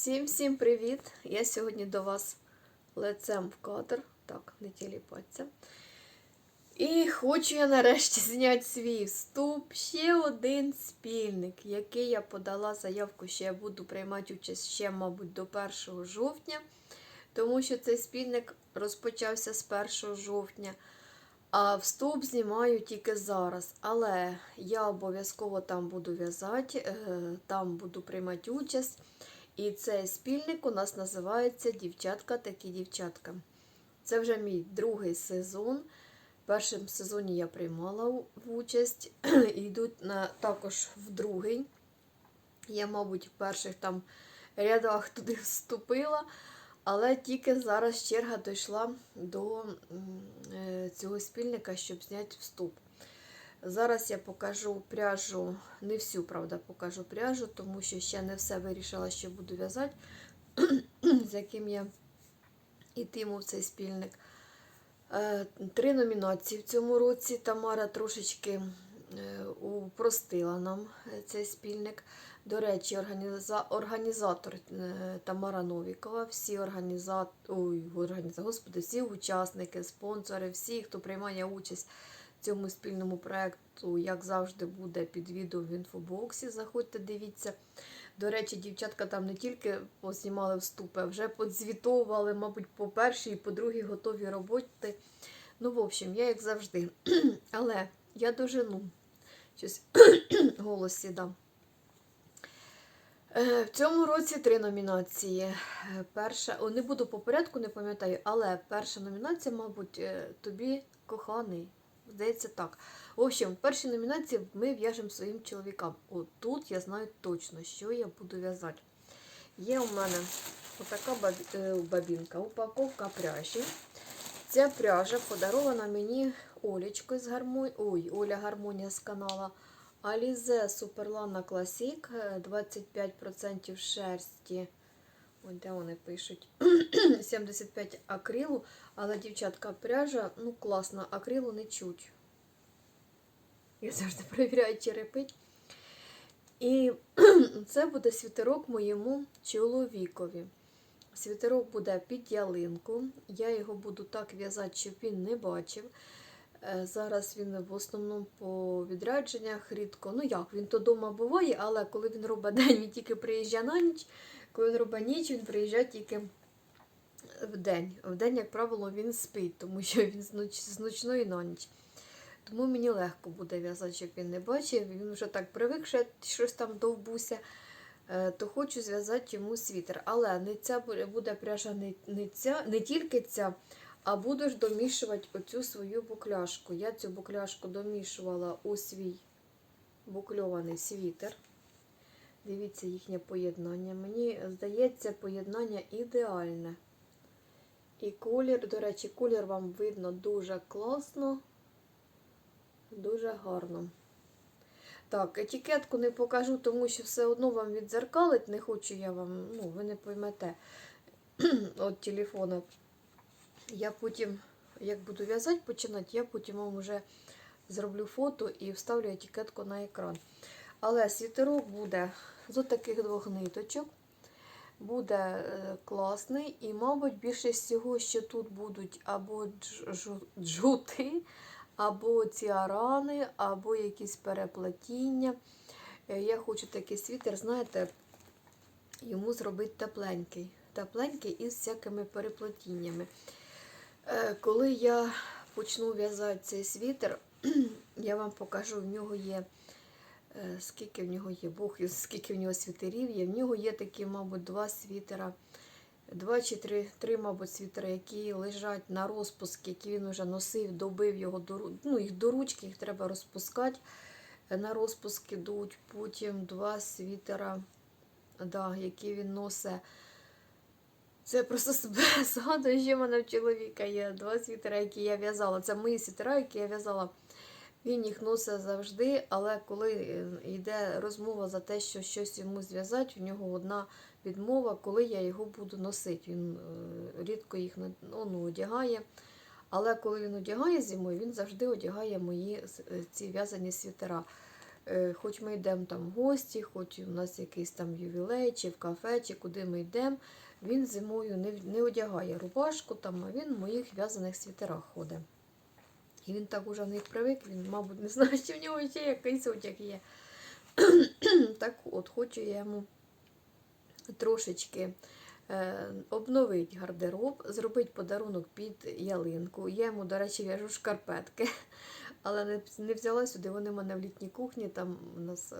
Всім-всім привіт! Я сьогодні до вас лицем в кадр. Так, не тіліпаться. І хочу я нарешті зняти свій вступ. Ще один спільник, який я подала заявку, що я буду приймати участь ще, мабуть, до 1 жовтня, тому що цей спільник розпочався з 1 жовтня. А вступ знімаю тільки зараз. Але я обов'язково там буду в'язати, е, там буду приймати участь. І цей спільник у нас називається Дівчатка такі дівчатка. Це вже мій другий сезон. В першому сезоні я приймала участь. Йдуть на, також в другий. Я, мабуть, в перших там рядах туди вступила. Але тільки зараз черга дійшла до е, цього спільника, щоб зняти вступ. Зараз я покажу пряжу, не всю, правда, покажу пряжу, тому що ще не все вирішила, що буду в'язати, з яким я йтиму в цей спільник. Е, Три номінації в цьому році. Тамара трошечки е, упростила нам е, цей спільник. До речі, організа... організатор Тамара Новікова, всі організатори, Ой, організа... Господи, всі учасники, спонсори, всі, хто приймає участь цьому спільному проєкту, як завжди, буде під відео в інфобоксі. Заходьте, дивіться. До речі, дівчатка там не тільки поснімали вступи, а вже подзвітовували, мабуть, по першій і по другій готові роботи. Ну, в общем, я як завжди. Але я дожену. Щось голос сідав. Е, В цьому році три номінації. Перша, о, не буду по порядку, не пам'ятаю, але перша номінація, мабуть, е, тобі коханий. Здається, так. В общем, в першій номінації ми в'яжемо своїм чоловікам. От тут я знаю точно, що я буду в'язати. Є у мене отака е, бабінка, упаковка пряжі. Ця пряжа подарована мені Олечкою з гармонії. Ой, Оля Гармонія з канала Alize Superlana Classic. е, 25% шерсті. Ой, де вони пишуть? 75 акрилу. Але, дівчатка, пряжа, ну, класна, акрилу не чуть. Я завжди перевіряю, чи репить. І це буде світерок моєму чоловікові. Світерок буде під ялинку. Я його буду так в'язати, щоб він не бачив. Е, Зараз він в основному по відрядженнях рідко. Ну як, він то вдома буває, але коли він робить день, він тільки приїжджає на ніч. Коли він робить ніч, він приїжджає тільки в день. В день, як правило, він спить, тому що він з, ночної на ніч. Тому мені легко буде в'язати, щоб він не бачив. Він вже так привик, що я щось там довбуся, Е, то хочу зв'язати йому світер. Але не ця буде- пряжа не, не, ця, не тільки ця, а буду ж домішувати оцю свою букляшку. Я цю букляшку домішувала у свій букльований світер. Дивіться їхнє поєднання. Мені здається, поєднання ідеальне. І колір, до речі, колір вам видно дуже класно, дуже гарно. Так, етикетку не покажу, тому що все одно вам відзеркалить, не хочу я вам, ну, ви не поймете від телефона. Я потім, як буду в'язати, починати, я потім вам вже зроблю фото і вставлю етикетку на екран. Але світерок буде з таких двох ниточок. Буде е, класний, і, мабуть, більшість всього, що тут будуть або джути, або ці арани, або якісь переплетіння. Е, Я хочу такий світер, знаєте, йому зробити тепленький. Тепленький із всякими переплетіннями. Е, Коли я почну в'язати цей світер, я вам покажу, в нього є. Е, Скільки в нього є, Бог, скільки в нього світерів є. В нього є такі, мабуть, два світера, два чи три, три мабуть, світера, які лежать на розпуск, які він вже носив, добив його до, ну, їх до ручки, їх треба розпускати. Е, На розпуск ідуть. Потім два світера, да, які він носить. Це просто себе згадую, що в мене в чоловіка є два світера, які я в'язала. Це мої світера, які я в'язала. Він їх носить завжди, але коли е, йде розмова за те, що щось йому зв'язати, в нього одна відмова, коли я його буду носити. Він е, рідко їх ну, одягає. Але коли він одягає зимою, він завжди одягає мої е, ці в'язані світера. Хоч ми йдемо там в гості, хоч у нас якийсь там ювілей, чи в кафе, чи куди ми йдемо, він зимою не, не одягає рубашку, там, а він в моїх в'язаних світерах ходить. І він так уже в них привик, він, мабуть, не знає, що в нього ще якийсь одяг є. так от, хочу я йому трошечки е, обновити гардероб, зробити подарунок під ялинку. Я йому, до речі, в'яжу шкарпетки, але не, не взяла сюди. Вони в мене в літній кухні. Там у нас, е,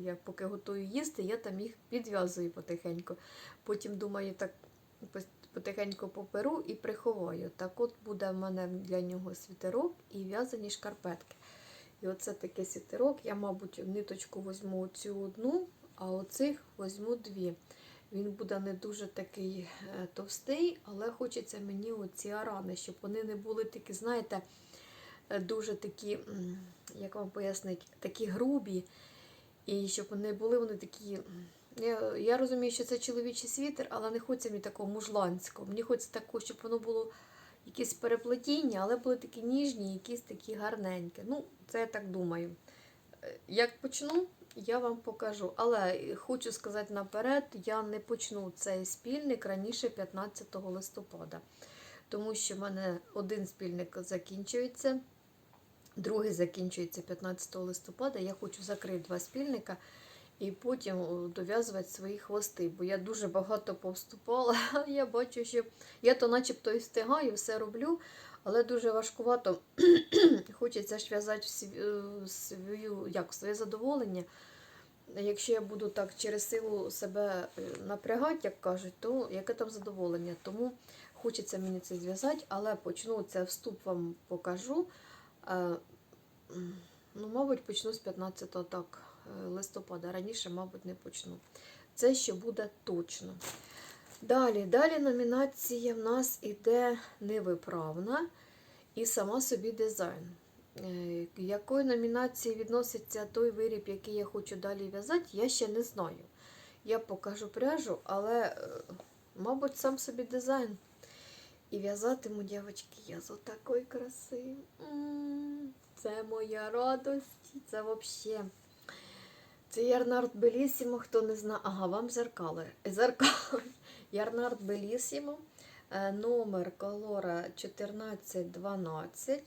я поки готую їсти, я там їх підв'язую потихеньку. Потім думаю, так потихеньку поперу і приховаю. Так от буде в мене для нього світерок і в'язані шкарпетки. І оце такий світерок. Я, мабуть, ниточку візьму цю одну, а оцих візьму дві. Він буде не дуже такий е, товстий, але хочеться мені оці арани, щоб вони не були такі, знаєте, е, дуже такі, як вам пояснити, такі грубі. І щоб вони були вони такі. М, Я, розумію, що це чоловічий світер, але не хочеться мені такого мужланського. Мені хочеться такого, щоб воно було якісь переплетіння, але були такі ніжні, якісь такі гарненькі. Ну, це я так думаю. Е, Як почну, я вам покажу. Але хочу сказати наперед, я не почну цей спільник раніше 15 листопада. Тому що в мене один спільник закінчується, другий закінчується 15 листопада. Я хочу закрити два спільника і потім дов'язувати свої хвости. Бо я дуже багато повступала. Я бачу, що я то начебто і встигаю, все роблю, але дуже важкувато. Хочеться ж в'язати свою, свою, як, своє задоволення. Якщо я буду так через силу себе е, напрягати, як кажуть, то яке там задоволення. Тому хочеться мені це зв'язати, але почну це вступ вам покажу. Е, Ну, мабуть, почну з 15-го так, е, листопада. Раніше, мабуть, не почну. Це ще буде точно. Далі, далі номінація в нас іде невиправна і сама собі дизайн. Е, Якої номінації відноситься той виріб, який я хочу далі в'язати, я ще не знаю. Я покажу пряжу, але, е, мабуть, сам собі дизайн. І в'язатиму, дівчатки, я з отакої краси. Це моя радость. Це взагалі. Це Ярнард Белісімо, хто не знає. Ага, вам зеркали. Зеркали. Ярнард Белісімо. Е, Номер колора 1412.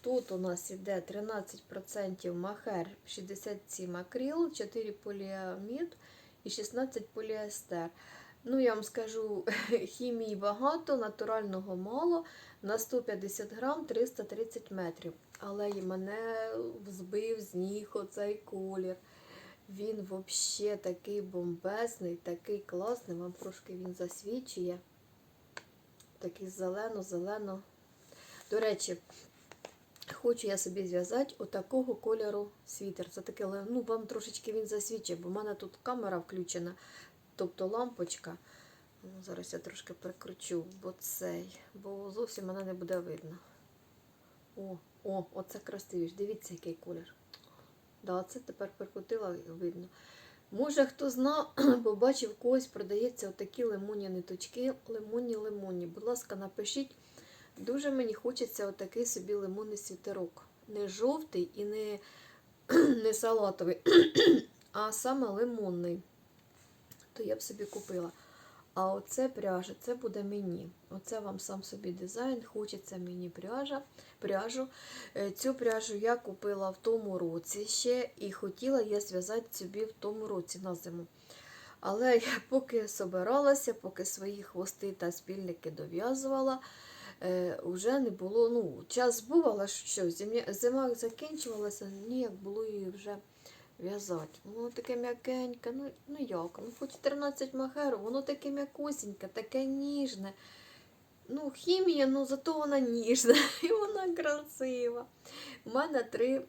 Тут у нас іде 13% махер, 67 акрил, 4 поліамід і 16 поліестер. Ну, я вам скажу, хімії багато, натурального мало. На 150 грам 330 метрів. Але і мене збив з ніг оцей колір. Він взагалі такий бомбезний, такий класний. Вам трошки він засвічує. Такий зелено-зелено. До речі, хочу я собі зв'язати отакого кольору світер. Це таке, ну, вам трошечки він засвічує, бо в мене тут камера включена, тобто лампочка. Ну, Зараз я трошки прикручу, бо цей, бо зовсім мене не буде видно. О, о, оце красивіш. Дивіться, який колір. Да, це тепер прикрутила видно. Може, хто знав, бо бачив, когось продається отакі лимонні ниточки, лимонні лимонні. Будь ласка, напишіть. Дуже мені хочеться отакий собі лимонний світерок. Не жовтий і не, не салатовий, а саме лимонний. То я б собі купила. А оце пряжа, це буде мені. Оце вам сам собі дизайн. Хочеться мені пряжа, пряжу. Е, Цю пряжу я купила в тому році ще і хотіла я зв'язати собі в тому році на зиму. Але я поки собиралася, поки свої хвости та спільники дов'язувала, е, вже не було. Ну, час був, але що, зима закінчувалася, ніяк було її вже в'язати. Воно таке м'якеньке, ну, ну як, ну хоч 13 махеру, воно таке м'якусіньке, таке ніжне. Ну, хімія, ну зато вона ніжна і вона красива. У мене три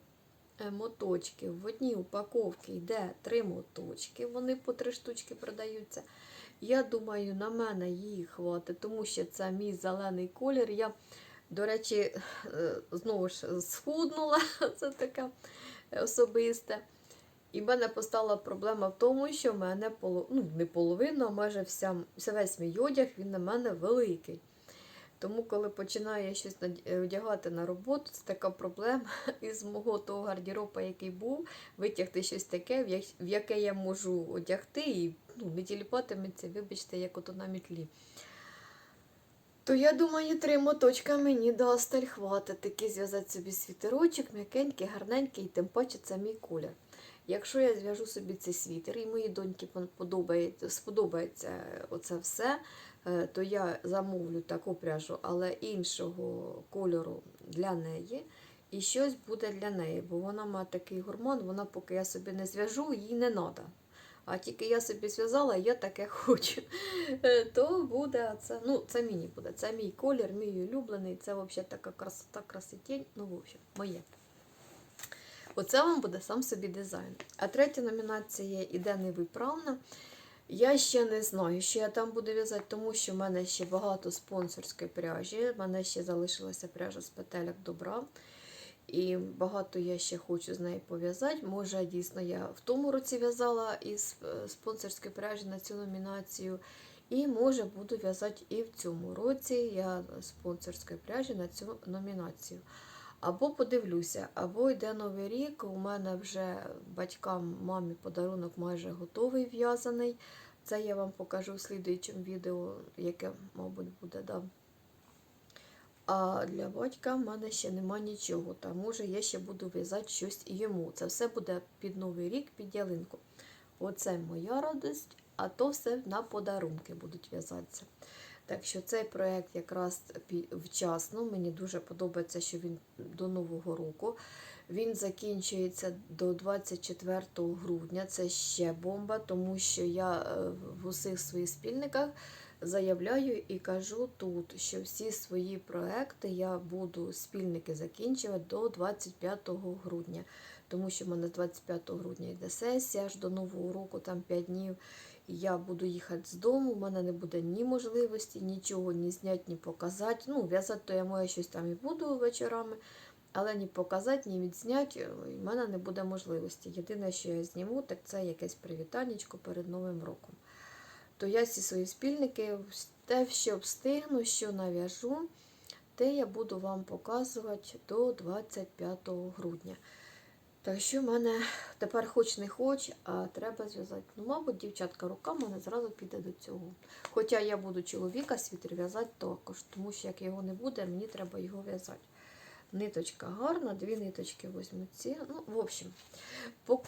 е, моточки. В одній упаковці йде три моточки, вони по три штучки продаються. Я думаю, на мене її хватить, тому що це мій зелений колір. Я, до речі, е, знову ж схуднула, це таке особисте. І в мене постала проблема в тому, що в мене поло... ну, не половина, а майже вся, весь мій одяг, він на мене великий. Тому, коли починаю я щось е, одягати на роботу, це така проблема із мого того гардероба, який був, витягти щось таке, в яке я можу одягти, і ну, не тіліпатиметься, вибачте, як ото на мітлі. То я думаю, три моточка мені досталь хватить таки зв'язати собі світерочок, м'якенький, гарненький, і тим паче це мій колір. Якщо я зв'яжу собі цей світер, і моїй доньці подобається, сподобається оце все, е, то я замовлю таку пряжу, але іншого кольору для неї. І щось буде для неї, бо вона має такий гормон, вона поки я собі не зв'яжу, їй не треба. А тільки я собі зв'язала, я таке хочу. Е, То буде це, ну, це мені буде. Це мій колір, мій улюблений. Це взагалі така красота, красотень. Ну, в общем, моє. Оце вам буде сам собі дизайн. А третя номінація іде невиправна. Я ще не знаю, що я там буду в'язати, тому що в мене ще багато спонсорської пряжі. В мене ще залишилася пряжа з петелек добра. І багато я ще хочу з нею пов'язати. Може, дійсно, я в тому році в'язала із е, спонсорської пряжі на цю номінацію. І може буду в'язати і в цьому році я спонсорської пряжі на цю номінацію. Або подивлюся, або йде новий рік. У мене вже батькам, мамі подарунок майже готовий в'язаний. Це я вам покажу в слідуючому відео, яке, мабуть, буде. Да. А для батька в мене ще нема нічого. Та може я ще буду в'язати щось йому. Це все буде під новий рік, під ялинку. Оце моя радість, а то все на подарунки будуть в'язатися. Так що цей проєкт якраз вчасно. Мені дуже подобається, що він до Нового року. Він закінчується до 24 грудня. Це ще бомба, тому що я е, в усіх своїх спільниках заявляю і кажу тут, що всі свої проекти я буду спільники закінчувати до 25 грудня. Тому що в мене 25 грудня йде сесія аж до Нового року, там 5 днів. Я буду їхати з дому, у мене не буде ні можливості, нічого ні зняти, ні показати. Ну, в'язати то я моє щось там і буду вечорами, але ні показати, ні відзняти, в мене не буде можливості. Єдине, що я зніму, так це якесь привітаннячко перед Новим роком. То я всі свої спільники, те, що встигну, що нав'яжу, те я буду вам показувати до 25 грудня. Так що в мене тепер хоч не хоч, а треба зв'язати. Ну, мабуть, дівчатка рука в мене зразу піде до цього. Хоча я буду чоловіка світер в'язати також, тому що як його не буде, мені треба його в'язати. Ниточка гарна, дві ниточки візьму ці. Ну, в общем,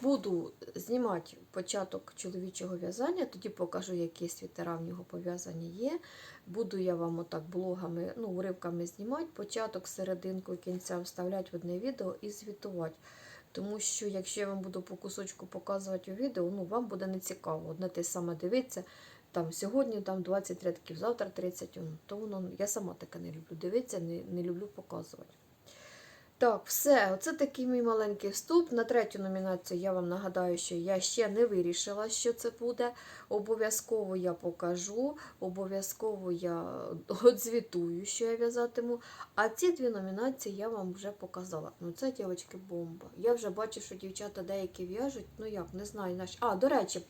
буду знімати початок чоловічого в'язання, тоді покажу, які світера в нього пов'язані є. Буду я вам отак блогами, ну, уривками знімати, початок, серединку кінця вставляти в одне відео і звітувати. Тому що якщо я вам буду по кусочку показувати у відео, ну вам буде не цікаво. Одне те саме дивитися. Там сьогодні там 20 рядків, завтра 30. ну, То воно я сама таке не люблю дивитися, не, не люблю показувати. Так, все, оце такий мій маленький вступ. На третю номінацію я вам нагадаю, що я ще не вирішила, що це буде. Обов'язково я покажу, обов'язково я одзвітую, що я в'язатиму. А ці дві номінації я вам вже показала. Ну, це, дівчатки, бомба. Я вже бачу, що дівчата деякі в'яжуть. Ну як, не знаю. Наш... А, до речі,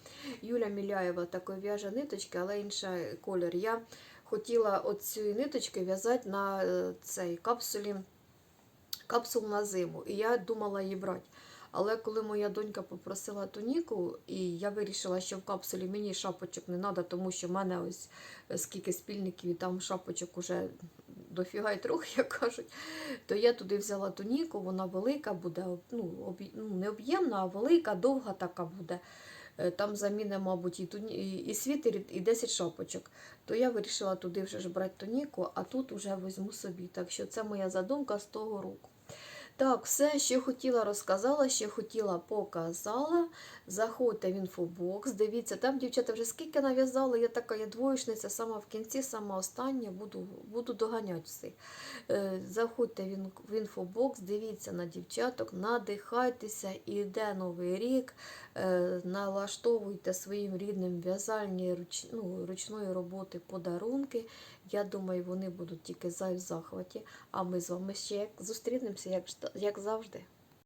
Юля Міляєва такої в'яже ниточки, але інший колір. Я хотіла оцю ниточки в'язати на е, цей капсулі капсул на зиму, і я думала її брати. Але коли моя донька попросила туніку, і я вирішила, що в капсулі мені шапочок не треба, тому що в мене ось е, скільки спільників, і там шапочок уже дофіга й трохи, як кажуть, то я туди взяла туніку, вона велика буде, ну, ну, не об'ємна, а велика, довга така буде. Е, Там заміна, мабуть, і, туні... і- світер, і- і 10 шапочок. То я вирішила туди вже ж брати тоніку, а тут вже візьму собі. Так що це моя задумка з того року. Так, все, що хотіла, розказала, що хотіла, показала. Заходьте в інфобокс, дивіться, там дівчата вже скільки нав'язали, я така я двоєчниця, сама в кінці, сама остання, буду, буду доганяти всіх. Е, Заходьте в інфобокс, дивіться на дівчаток, надихайтеся, іде новий рік, е, налаштовуйте своїм рідним в'язальні руч, ну, ручної роботи подарунки. Я думаю, вони будуть тільки в захваті. А ми з вами ще як зустрінемося, як, як завжди.